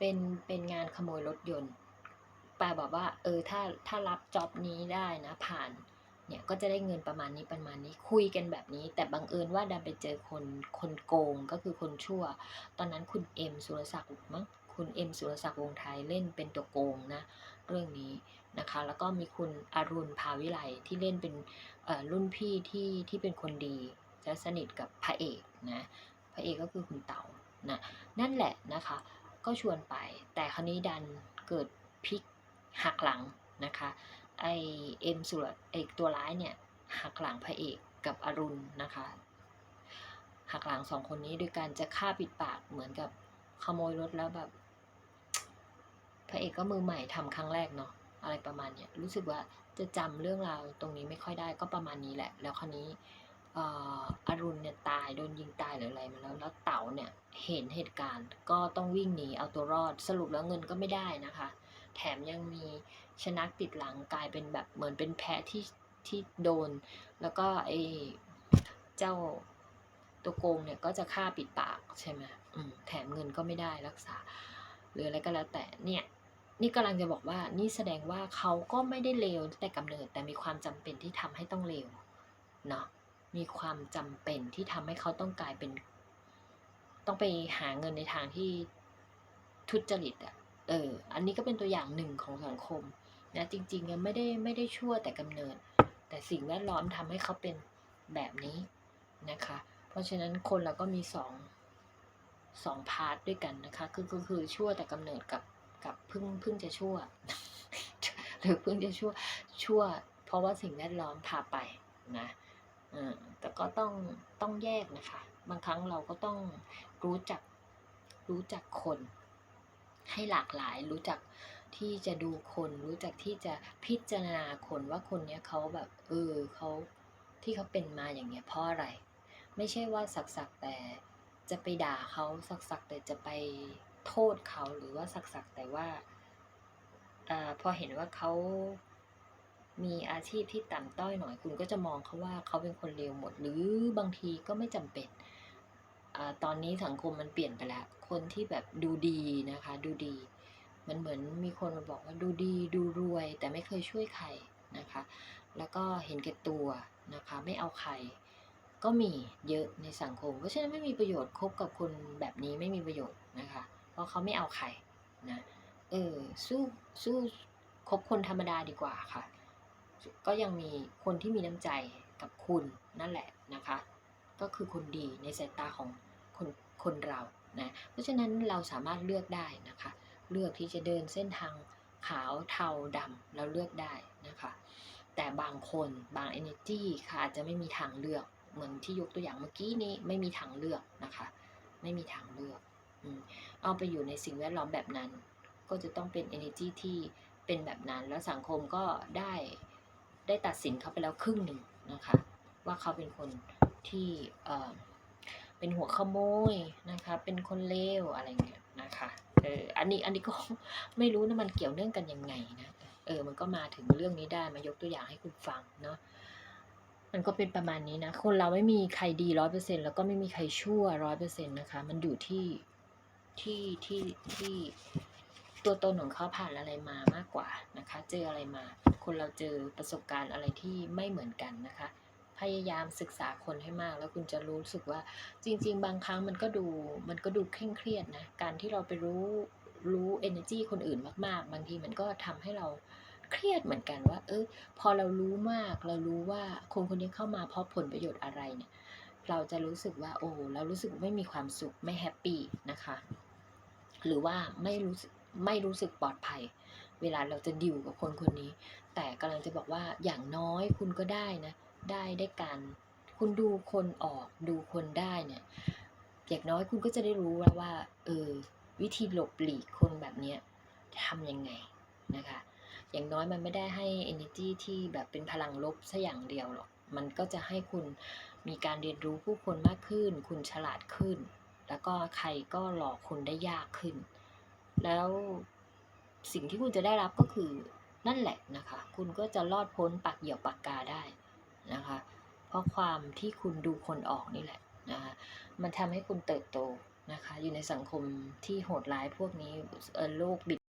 เป็นเป็นงานขโมยรถยนต์ปาบอกว่า เออถ้าถ้ารับจ็อบนี้ได้นะผ่านเนี่ยก็จะได้เงินประมาณนี้ประมาณนี้คุยกันแบบนี้ แต่บังเอิญว่าดันไปเจอคนคนโกงก็คือคนชั่ว ตอนนั้นคุณเอ็มสุรศักดิ์มั้งคุณเอ็มสุรศักดิ์วงไทยเล่นเป็นตัวโกงนะเรื่องนี้นะคะ แล้วก็มีคุณอรุณภาวิไลที่เล่นเป็นอ่อรุ่นพี่ที่ที่เป็นคนดี จะสนิทกับพระเอกนะพระเอกก็คือคุณเต๋านะนั่นแหละนะคะ ก็ชวนไป แต่คราวนี้ดันเกิดพลิกหักหลังนะคะไอเอ็มสุรไอตัวร้ายเนี่ยหักหลังพระเอกกับอรุณนะคะหักหลังสองคนนี้ด้วยการจะฆ่าปิดปากเหมือนกับขโมยรถแล้วแบบ พระเอกก็มือใหม่ทำครั้งแรกเนาะอะไรประมาณเนี้ยรู้สึกว่าจะจำเรื่องราวตรงนี้ไม่ค่อยได้ก็ประมาณนี้แหละ แล้วคราวนี้ อ่ออรุณเนี่ยตายโดนยิงตายหรืออะไรมาแล้วแล้วเต๋าเนี่ยเห็นเหตุการณ์ก็ต้องวิ่งหนีเอาตัวรอดสรุปแล้วเงินก็ไม่ได้นะคะ แถมยังมีชนักติดหลังกลายเป็นแบบเหมือนเป็นแพะที่ที่โดน แล้วก็ไอ้เจ้าตัวโกงเนี่ยก็จะฆ่าปิดปากใช่ไหมอืมแถมเงินก็ไม่ได้รักษา หรืออะไรก็แล้วแต่เนี่ยนี่กำลังจะบอกว่านี่แสดงว่าเขาก็ไม่ได้เลวแต่กำเนิดแต่มีความจำเป็นที่ทำให้ต้องเลวเนาะ มีความจำเป็นที่ทำให้เขาต้องกลายเป็น ต้องไปหาเงินในทางที่ทุจริตอะเออ อันนี้ก็เป็นตัวอย่างหนึ่งของสังคมนะจริงๆยังไม่ได้ไม่ได้ชั่วแต่กำเนิด แต่สิ่งแวดล้อมทำให้เขาเป็นแบบนี้นะคะ เพราะฉะนั้นคนเราก็มีสองสองพาร์ทด้วยกันนะคะ คือคือคือชั่วแต่กำเนิดกับกับเพิ่งเพิ่งจะชั่ว หรือเพิ่งจะชั่วชั่ว เพราะว่าสิ่งแวดล้อมพาไปนะ แต่ก็ต้องต้องแยกนะคะ บางครั้งเราก็ต้องรู้จักรู้จักคน ให้หลากหลาย รู้จักที่จะดูคน รู้จักที่จะพิจารณาคนว่าคนเนี้ยเขาแบบเออเขาที่เขาเป็นมาอย่างเงี้ยเพราะอะไร ไม่ใช่ว่าสักสักๆแต่จะไปด่าเขาสักสักๆแต่จะไปโทษเขาหรือว่าสักสักๆแต่ว่าอาพอเห็นว่าเขา มีอาชีพที่ต่ำต้อยหน่อย คุณก็จะมองเขาว่าเขาเป็นคนเลวหมด หรือบางทีก็ไม่จำเป็นอตอนนี้สังคมมันเปลี่ยนไปแล้ว คนที่แบบดูดีนะคะ ดูดี มันเหมือนมีคนมาบอกว่าดูดีดูรวย แต่ไม่เคยช่วยใครนะคะ แล้วก็เห็นแก่ตัวนะคะ ไม่เอาใครก็มีเยอะในสังคม เพราะฉะนั้นไม่มีประโยชน์คบกับคนแบบนี้ไม่มีประโยชน์นะคะ เพราะเขาไม่เอาใครนะ เออสู้สู้คบคนธรรมดาดีกว่าค่ะ ก็ยังมีคนที่มีน้ำใจกับคุณนั่นแหละนะคะ ก็คือคนดีในสายตาของคนคนเรานะเพราะฉะนั้นเราสามารถเลือกได้นะคะ เลือกที่จะเดินเส้นทางขาวเทาดำเราเลือกได้นะคะ แต่บางคนบาง energy ค่ะอาจจะไม่มีทางเลือกเหมือนที่ยกตัวอย่างเมื่อกี้นี้ไม่มีทางเลือกนะคะ ไม่มีทางเลือกอเอาไปอยู่ในสิ่งแวดล้อมแบบนั้น ก็จะต้องเป็น energy ที่เป็นแบบนั้น แล้วสังคมก็ได้ ได้ตัดสินเขาไปแล้วครึ่งหนึ่งนะคะ ว่าเขาเป็นคนที่เอ่อเป็นหัวขโมยนะคะ เป็นคนเลวอะไรเงี้ยนะคะเอออันนี้อันนี้ก็ไม่รู้นะมันเกี่ยวเนื่องกันยังไงนะเออมันก็มาถึงเรื่องนี้ได้มายกตัวอย่างให้คุณฟังเนาะมันก็เป็นประมาณนี้นะคนเราไม่มีใครดีร้อยเปอร์เซ็นแล้วก็ไม่มีใครชั่วร้อยเปอร์เซ็นนะคะ มันอยู่ที่ที่ที่ที่ ตัวตนของเขาผ่านอะไรมามากกว่านะคะ เจออะไรมา คนเราเจอประสบการณ์อะไรที่ไม่เหมือนกันนะคะ พยายามศึกษาคนให้มาก แล้วคุณจะรู้สึกว่าจริง ๆ บางครั้งมันก็ดูมันก็ดูเคร่งเครียดนะ การที่เราไปรู้รู้ energy คนอื่นมากๆ บางทีมันก็ทำให้เราเครียดเหมือนกันว่า เออพอเรารู้มาก เรารู้ว่าคนคนนี้เข้ามาเพราะผลประโยชน์อะไรเนี่ย เราจะรู้สึกว่า โอ้เรารู้สึกไม่มีความสุขไม่แฮปปี้นะคะ หรือว่าไม่รู้สึก ไม่รู้สึกปลอดภัย เวลาเราจะดิวกับคนคนนี้ แต่กำลังจะบอกว่าอย่างน้อยคุณก็ได้นะ ได้ได้การคุณดูคนออกดูคนได้เนี่ยอย่างน้อยคุณก็จะได้รู้แล้วว่าเออวิธีหลบหลีกคนแบบเนี้ยทำยังไงนะคะ อย่างน้อยมันไม่ได้ให้ energy ที่แบบเป็นพลังลบซะอย่างเดียวหรอก มันก็จะให้คุณมีการเรียนรู้ผู้คนมากขึ้น คุณฉลาดขึ้น แล้วก็ใครก็หลอกคุณได้ยากขึ้น แล้วสิ่งที่คุณจะได้รับก็คือนั่นแหละนะคะ คุณก็จะรอดพ้นปากเหยี่ยวปากกาได้นะคะ เพราะความที่คุณดูคนออกนี่แหละนะคะมันทำให้คุณเติบโตนะคะ อยู่ในสังคมที่โหดร้ายพวกนี้เออโลกบิด